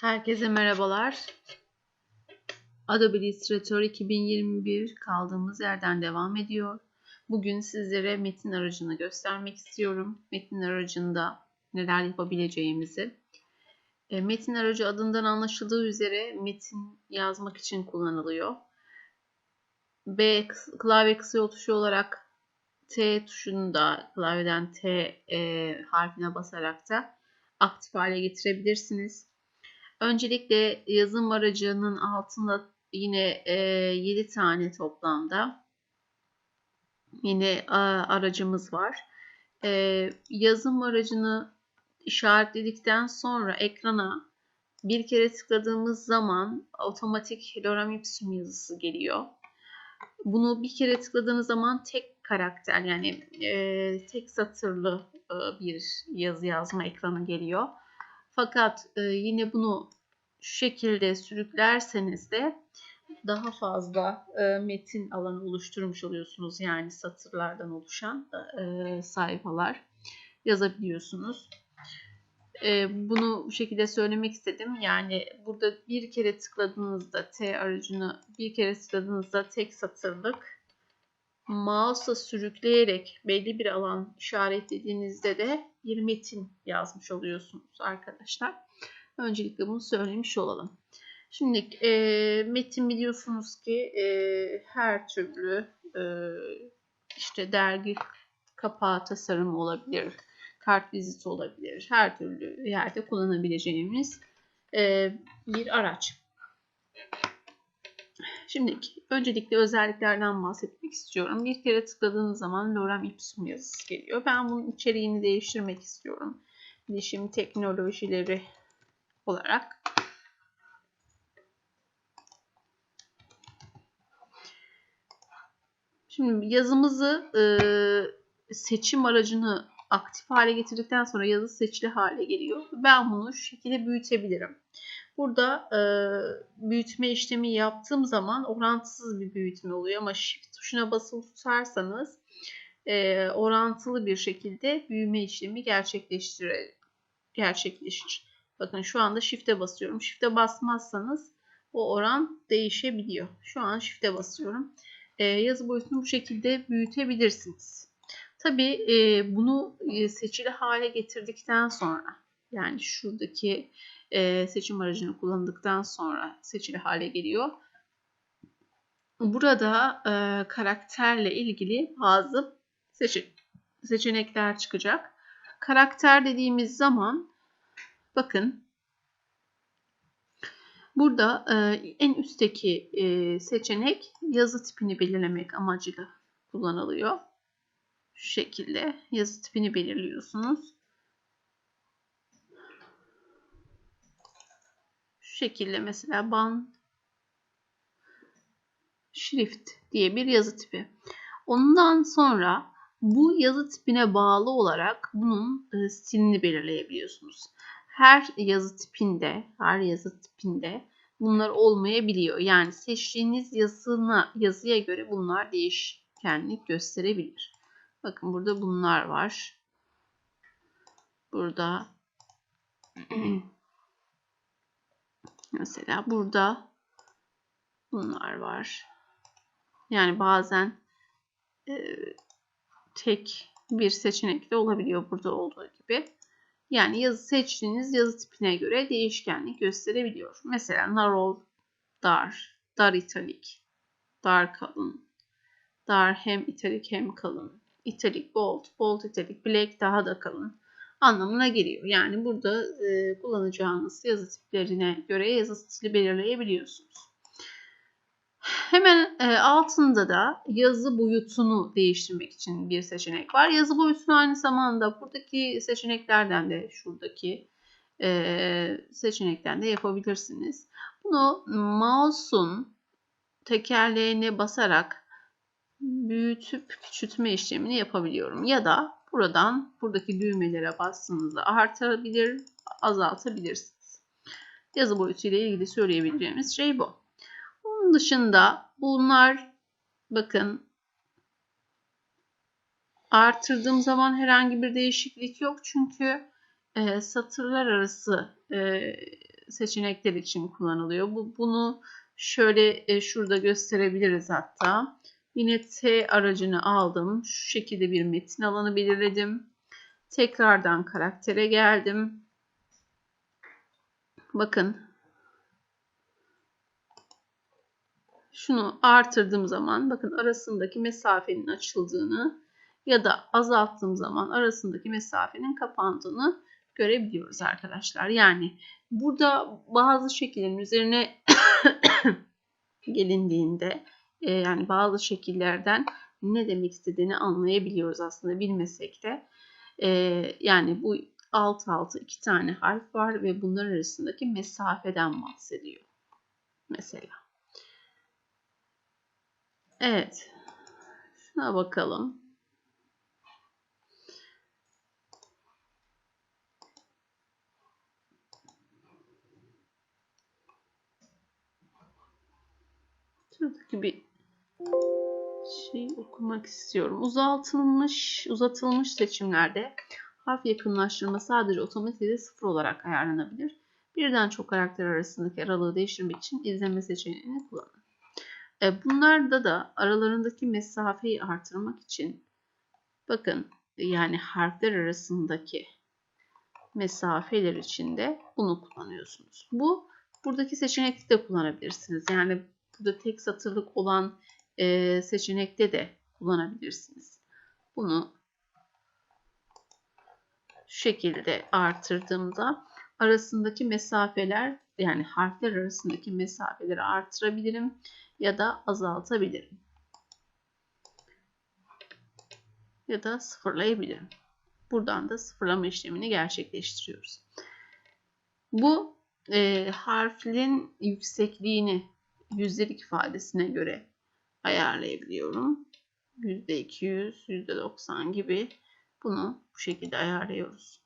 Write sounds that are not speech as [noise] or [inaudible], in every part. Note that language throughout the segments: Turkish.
Herkese merhabalar. Adobe Illustrator 2021 kaldığımız yerden devam ediyor. Bugün sizlere metin aracını göstermek istiyorum. Metin aracında neler yapabileceğimizi. E, metin aracı adından anlaşıldığı üzere metin yazmak için kullanılıyor. B klavye kısa yol tuşu olarak T tuşunu da klavyeden T e, harfine basarak da aktif hale getirebilirsiniz. Öncelikle yazım aracının altında yine e, 7 tane toplamda yine a, aracımız var. E, yazım aracını işaretledikten sonra ekrana bir kere tıkladığımız zaman otomatik lorem ipsum yazısı geliyor. Bunu bir kere tıkladığınız zaman tek karakter yani e, tek satırlı e, bir yazı yazma ekranı geliyor. Fakat e, yine bunu şu şekilde sürüklerseniz de daha fazla e, metin alanı oluşturmuş oluyorsunuz. Yani satırlardan oluşan e, sayfalar yazabiliyorsunuz. E, bunu bu şekilde söylemek istedim. Yani burada bir kere tıkladığınızda T aracını bir kere tıkladığınızda tek satırlık mouse'la sürükleyerek belli bir alan işaretlediğinizde de bir metin yazmış oluyorsunuz arkadaşlar. Öncelikle bunu söylemiş olalım. Şimdi e, metin biliyorsunuz ki e, her türlü e, işte dergi kapağı tasarımı olabilir, kart viziti olabilir, her türlü yerde kullanabileceğimiz e, bir araç. Şimdi öncelikle özelliklerden bahsetmek istiyorum. Bir kere tıkladığınız zaman lorem ipsum yazısı geliyor. Ben bunun içeriğini değiştirmek istiyorum. Bilişim teknolojileri olarak. Şimdi yazımızı e, seçim aracını aktif hale getirdikten sonra yazı seçili hale geliyor. Ben bunu şu şekilde büyütebilirim. Burada e, büyütme işlemi yaptığım zaman orantısız bir büyütme oluyor ama shift tuşuna basılı tutarsanız e, orantılı bir şekilde büyüme işlemi gerçekleştirir. gerçekleşir. Bakın şu anda shift'e basıyorum. Shift'e basmazsanız o oran değişebiliyor. Şu an shift'e basıyorum. E, yazı boyutunu bu şekilde büyütebilirsiniz. Tabi e, bunu e, seçili hale getirdikten sonra yani şuradaki e, seçim aracını kullandıktan sonra seçili hale geliyor. Burada e, karakterle ilgili bazı seçe seçenekler çıkacak. Karakter dediğimiz zaman bakın burada e, en üstteki e, seçenek yazı tipini belirlemek amacıyla kullanılıyor. Şu şekilde yazı tipini belirliyorsunuz. Şekilde mesela ban şrift diye bir yazı tipi. Ondan sonra bu yazı tipine bağlı olarak bunun e, stilini belirleyebiliyorsunuz. Her yazı tipinde, her yazı tipinde bunlar olmayabiliyor. Yani seçtiğiniz yazısına, yazıya göre bunlar değişkenlik gösterebilir. Bakın burada bunlar var. Burada [clears throat] Mesela burada bunlar var. Yani bazen e, tek bir seçenek de olabiliyor burada olduğu gibi. Yani yazı seçtiğiniz yazı tipine göre değişkenlik gösterebiliyor. Mesela narrow dar, dar italik, dar kalın, dar hem italik hem kalın, italik bold, bold italik, black daha da kalın, anlamına geliyor. Yani burada e, kullanacağınız yazı tiplerine göre yazı stili belirleyebiliyorsunuz. Hemen e, altında da yazı boyutunu değiştirmek için bir seçenek var. Yazı boyutunu aynı zamanda buradaki seçeneklerden de şuradaki e, seçenekten de yapabilirsiniz. Bunu mouse'un tekerleğine basarak büyütüp küçültme işlemini yapabiliyorum. Ya da Buradan buradaki düğmelere bastığınızda artabilir, azaltabilirsiniz. Yazı boyutu ile ilgili söyleyebileceğimiz şey bu. Bunun dışında bunlar bakın artırdığım zaman herhangi bir değişiklik yok. Çünkü e, satırlar arası e, seçenekler için kullanılıyor. Bu bunu şöyle e, şurada gösterebiliriz hatta. Yine T aracını aldım. Şu şekilde bir metin alanı belirledim. Tekrardan karaktere geldim. Bakın. Şunu artırdığım zaman bakın arasındaki mesafenin açıldığını ya da azalttığım zaman arasındaki mesafenin kapandığını görebiliyoruz arkadaşlar. Yani burada bazı şekillerin üzerine [coughs] gelindiğinde e, yani bazı şekillerden ne demek istediğini anlayabiliyoruz aslında bilmesek de. E, yani bu alt alta iki tane harf var ve bunlar arasındaki mesafeden bahsediyor. Mesela. Evet. Şuna bakalım. Şuradaki bir şey okumak istiyorum. Uzatılmış, uzatılmış seçimlerde harf yakınlaştırma sadece otomatikte sıfır olarak ayarlanabilir. Birden çok karakter arasındaki aralığı değiştirmek için izleme seçeneğini kullanın. E, bunlarda da aralarındaki mesafeyi artırmak için bakın yani harfler arasındaki mesafeler için de bunu kullanıyorsunuz. Bu buradaki seçenekte de kullanabilirsiniz. Yani burada tek satırlık olan e, seçenekte de kullanabilirsiniz. Bunu şu şekilde artırdığımda arasındaki mesafeler yani harfler arasındaki mesafeleri artırabilirim ya da azaltabilirim. Ya da sıfırlayabilirim. Buradan da sıfırlama işlemini gerçekleştiriyoruz. Bu e, harflerin yüksekliğini yüzdelik ifadesine göre ayarlayabiliyorum. %200, %90 gibi bunu bu şekilde ayarlıyoruz.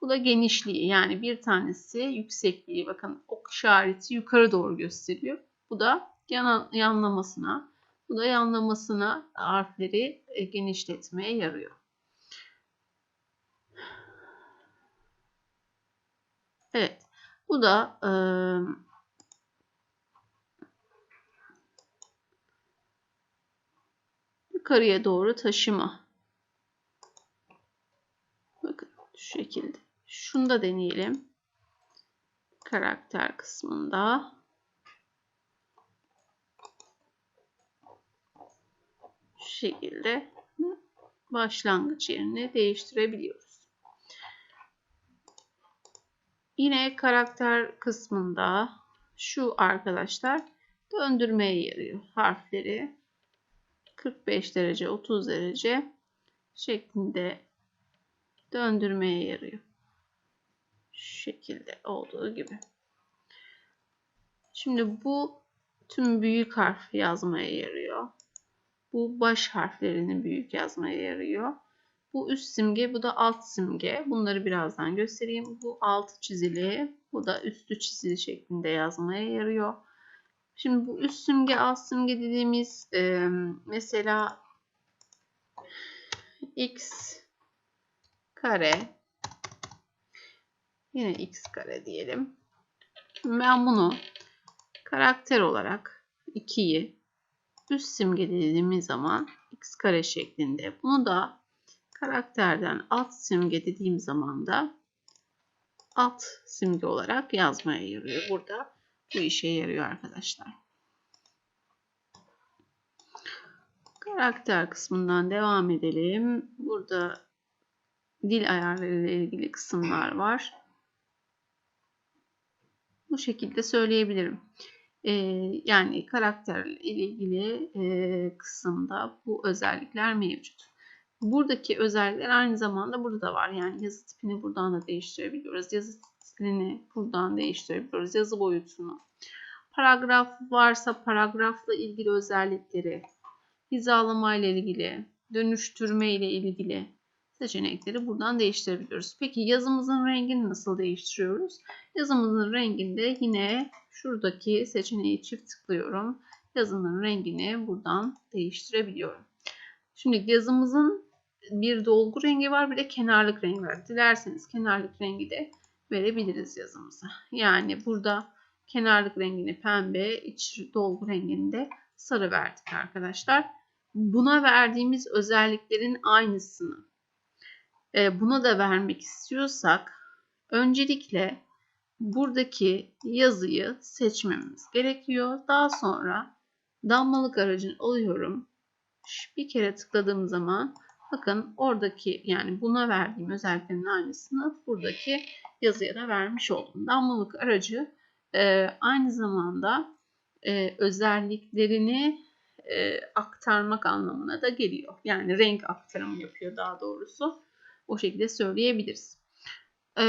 Bu da genişliği yani bir tanesi yüksekliği bakın ok işareti yukarı doğru gösteriyor. Bu da yan, yanlamasına bu da yanlamasına harfleri e, genişletmeye yarıyor. Evet. Bu da e, yukarıya doğru taşıma. Bakın şu şekilde. Şunu da deneyelim. Karakter kısmında. Şu şekilde başlangıç yerini değiştirebiliyoruz. Yine karakter kısmında şu arkadaşlar döndürmeye yarıyor harfleri. 45 derece 30 derece şeklinde döndürmeye yarıyor. Şu şekilde olduğu gibi. Şimdi bu tüm büyük harf yazmaya yarıyor. Bu baş harflerini büyük yazmaya yarıyor. Bu üst simge, bu da alt simge. Bunları birazdan göstereyim. Bu altı çizili, bu da üstü çizili şeklinde yazmaya yarıyor. Şimdi bu üst simge, alt simge dediğimiz e, mesela x kare yine x kare diyelim. Ben bunu karakter olarak 2'yi üst simge dediğimiz zaman x kare şeklinde bunu da karakterden alt simge dediğim zaman da alt simge olarak yazmaya yarıyor. Burada bu işe yarıyor arkadaşlar. Karakter kısmından devam edelim. Burada dil ayarları ile ilgili kısımlar var. Bu şekilde söyleyebilirim. Ee, yani karakter ile ilgili e, kısımda bu özellikler mevcut. Buradaki özellikler aynı zamanda burada da var. Yani yazı tipini buradan da değiştirebiliyoruz. Yazı stilini buradan değiştirebiliyoruz. Yazı boyutunu. Paragraf varsa paragrafla ilgili özellikleri, hizalama ile ilgili, dönüştürme ile ilgili seçenekleri buradan değiştirebiliyoruz. Peki yazımızın rengini nasıl değiştiriyoruz? Yazımızın renginde yine şuradaki seçeneği çift tıklıyorum. Yazının rengini buradan değiştirebiliyorum. Şimdi yazımızın bir dolgu rengi var bir de kenarlık rengi var. Dilerseniz kenarlık rengi de verebiliriz yazımıza. Yani burada kenarlık rengini pembe, iç dolgu rengini de sarı verdik arkadaşlar. Buna verdiğimiz özelliklerin aynısını e, buna da vermek istiyorsak öncelikle buradaki yazıyı seçmemiz gerekiyor. Daha sonra damlalık aracını alıyorum. Bir kere tıkladığım zaman bakın oradaki yani buna verdiğim özelliklerin aynısını buradaki yazıya da vermiş oldum. Damlalık aracı e, aynı zamanda e, özelliklerini e, aktarmak anlamına da geliyor. Yani renk aktarımı yapıyor daha doğrusu. O şekilde söyleyebiliriz. E,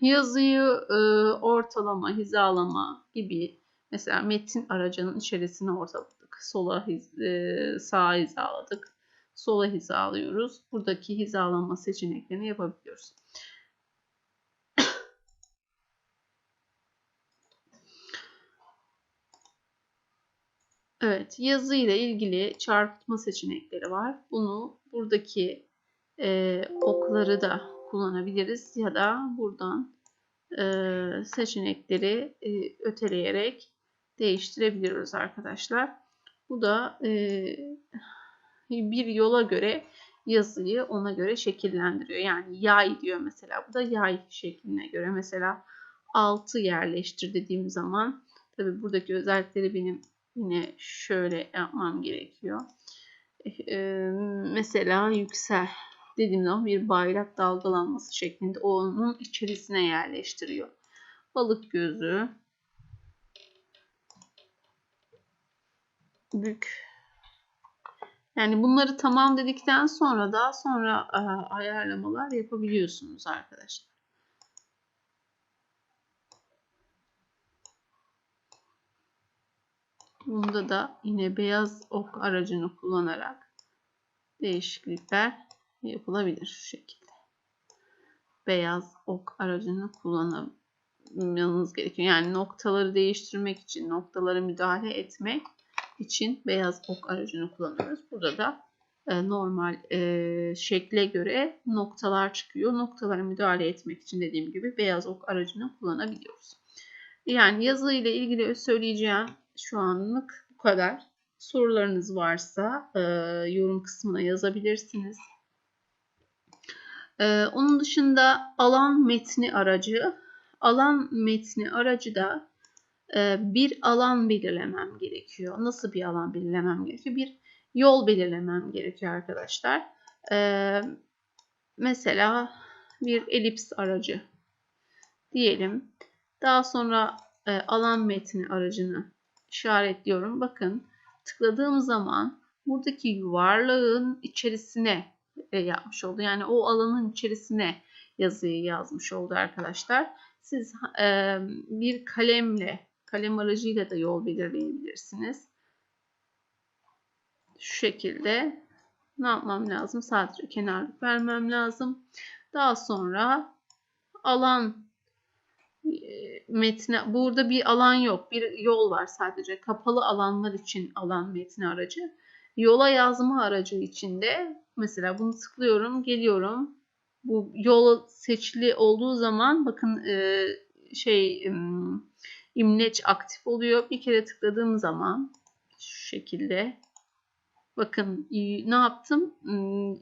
yazıyı e, ortalama, hizalama gibi mesela metin aracının içerisine ortaladık. Sola e, sağa hizaladık. Sola hizalıyoruz. Buradaki hizalama seçeneklerini yapabiliyoruz. Evet, yazı ile ilgili çarpıtma seçenekleri var. Bunu buradaki e, okları da kullanabiliriz ya da buradan e, seçenekleri e, öteleyerek değiştirebiliyoruz arkadaşlar. Bu da e, bir yola göre yazıyı ona göre şekillendiriyor. Yani yay diyor mesela. Bu da yay şekline göre. Mesela altı yerleştir dediğim zaman tabi buradaki özellikleri benim yine şöyle yapmam gerekiyor. Ee, mesela yüksel dediğim zaman bir bayrak dalgalanması şeklinde onun içerisine yerleştiriyor. Balık gözü bük yani bunları tamam dedikten sonra daha sonra e, ayarlamalar yapabiliyorsunuz arkadaşlar. Bunda da yine beyaz ok aracını kullanarak değişiklikler yapılabilir şu şekilde. Beyaz ok aracını kullanmanız gerekiyor. Yani noktaları değiştirmek için, noktaları müdahale etmek için beyaz ok aracını kullanıyoruz. Burada da e, normal e, şekle göre noktalar çıkıyor. Noktalara müdahale etmek için dediğim gibi beyaz ok aracını kullanabiliyoruz. Yani yazı ile ilgili söyleyeceğim şu anlık bu kadar. Sorularınız varsa e, yorum kısmına yazabilirsiniz. E, onun dışında alan metni aracı. Alan metni aracı da bir alan belirlemem gerekiyor. Nasıl bir alan belirlemem gerekiyor? Bir yol belirlemem gerekiyor arkadaşlar. E, mesela bir elips aracı diyelim. Daha sonra e, alan metni aracını işaretliyorum. Bakın tıkladığım zaman buradaki yuvarlağın içerisine e, yapmış oldu. Yani o alanın içerisine yazıyı yazmış oldu arkadaşlar. Siz e, bir kalemle, kalem aracıyla da yol belirleyebilirsiniz. Şu şekilde ne yapmam lazım? Sadece kenarlık vermem lazım. Daha sonra alan metne burada bir alan yok. Bir yol var sadece. Kapalı alanlar için alan metni aracı. Yola yazma aracı içinde mesela bunu tıklıyorum, geliyorum. Bu yol seçili olduğu zaman bakın e, şey imleç aktif oluyor. Bir kere tıkladığım zaman şu şekilde bakın ne yaptım?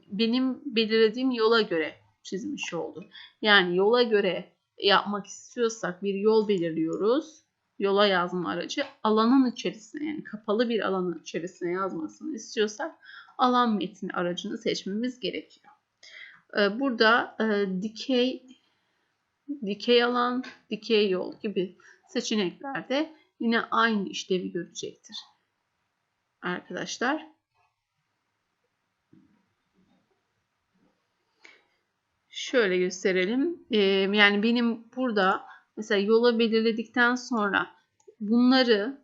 Benim belirlediğim yola göre çizmiş oldu. Yani yola göre yapmak istiyorsak bir yol belirliyoruz. Yola yazma aracı alanın içerisine yani kapalı bir alanın içerisine yazmasını istiyorsak alan metni aracını seçmemiz gerekiyor. Ee, burada e, dikey dikey alan, dikey yol gibi seçeneklerde yine aynı işlevi görecektir. Arkadaşlar Şöyle gösterelim. Ee, yani benim burada mesela yola belirledikten sonra bunları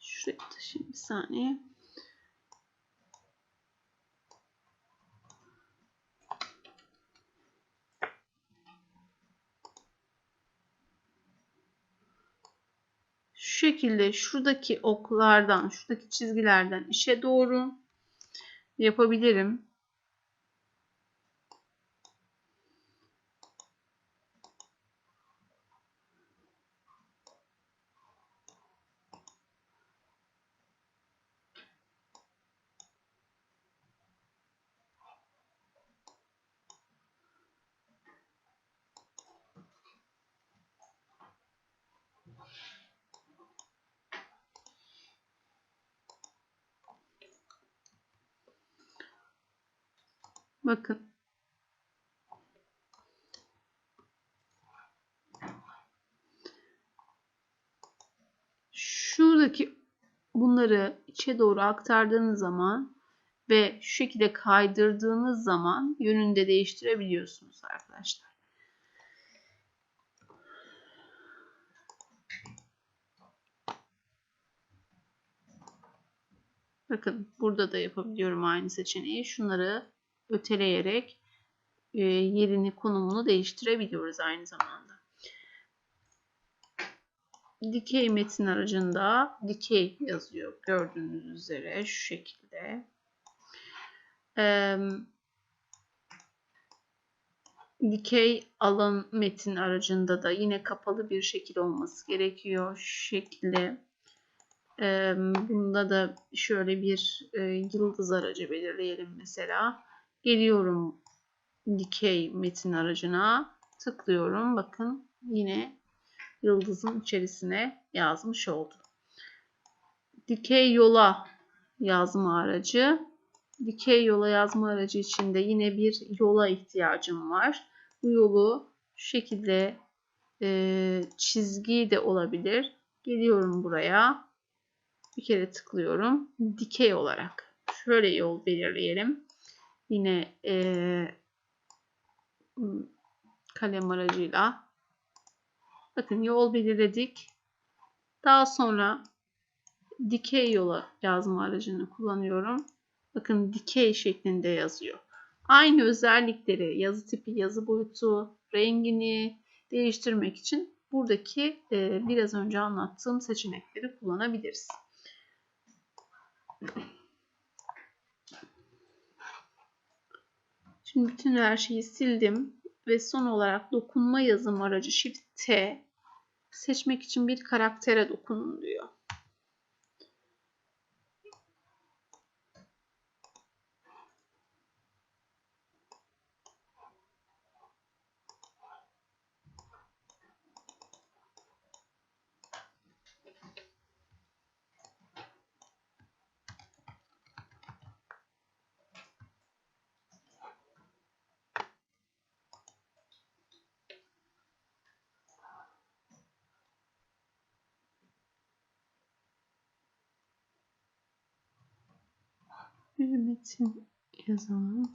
şuraya taşıyayım bir saniye. Şekilde şuradaki oklardan, şuradaki çizgilerden işe doğru yapabilirim. Bakın. Şuradaki bunları içe doğru aktardığınız zaman ve şu şekilde kaydırdığınız zaman yönünü de değiştirebiliyorsunuz arkadaşlar. Bakın burada da yapabiliyorum aynı seçeneği. Şunları öteleyerek e, yerini, konumunu değiştirebiliyoruz aynı zamanda. Dikey metin aracında dikey yazıyor gördüğünüz üzere şu şekilde. dikey alan metin aracında da yine kapalı bir şekil olması gerekiyor. Şu şekilde. bunda da şöyle bir e, yıldız aracı belirleyelim mesela. Geliyorum dikey metin aracına tıklıyorum. Bakın yine yıldızın içerisine yazmış oldum. Dikey yola yazma aracı. Dikey yola yazma aracı için de yine bir yola ihtiyacım var. Bu yolu şu şekilde e, çizgi de olabilir. Geliyorum buraya. Bir kere tıklıyorum. Dikey olarak. Şöyle yol belirleyelim. Yine e, kalem aracıyla bakın yol belirledik. Daha sonra dikey yola yazma aracını kullanıyorum. Bakın dikey şeklinde yazıyor. Aynı özellikleri yazı tipi, yazı boyutu, rengini değiştirmek için buradaki e, biraz önce anlattığım seçenekleri kullanabiliriz. Şimdi bütün her şeyi sildim ve son olarak dokunma yazım aracı Shift T seçmek için bir karaktere dokunun diyor. Bir metin yazalım.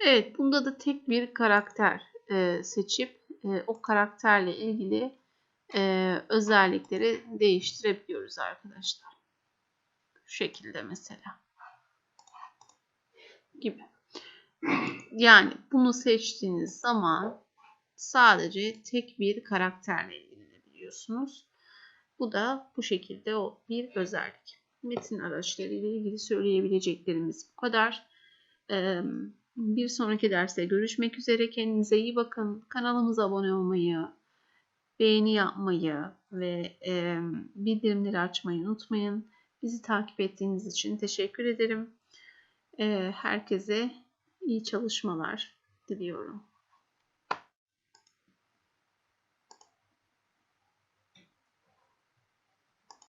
Evet, bunda da tek bir karakter e, seçip e, o karakterle ilgili e, özellikleri değiştirebiliyoruz arkadaşlar. Şu şekilde mesela gibi. Yani bunu seçtiğiniz zaman sadece tek bir karakterle ilgilenebiliyorsunuz. Bu da bu şekilde o bir özellik. Metin araçları ile ilgili söyleyebileceklerimiz bu kadar. Bir sonraki derste görüşmek üzere. Kendinize iyi bakın. Kanalımıza abone olmayı, beğeni yapmayı ve bildirimleri açmayı unutmayın. Bizi takip ettiğiniz için teşekkür ederim. Herkese iyi çalışmalar diliyorum.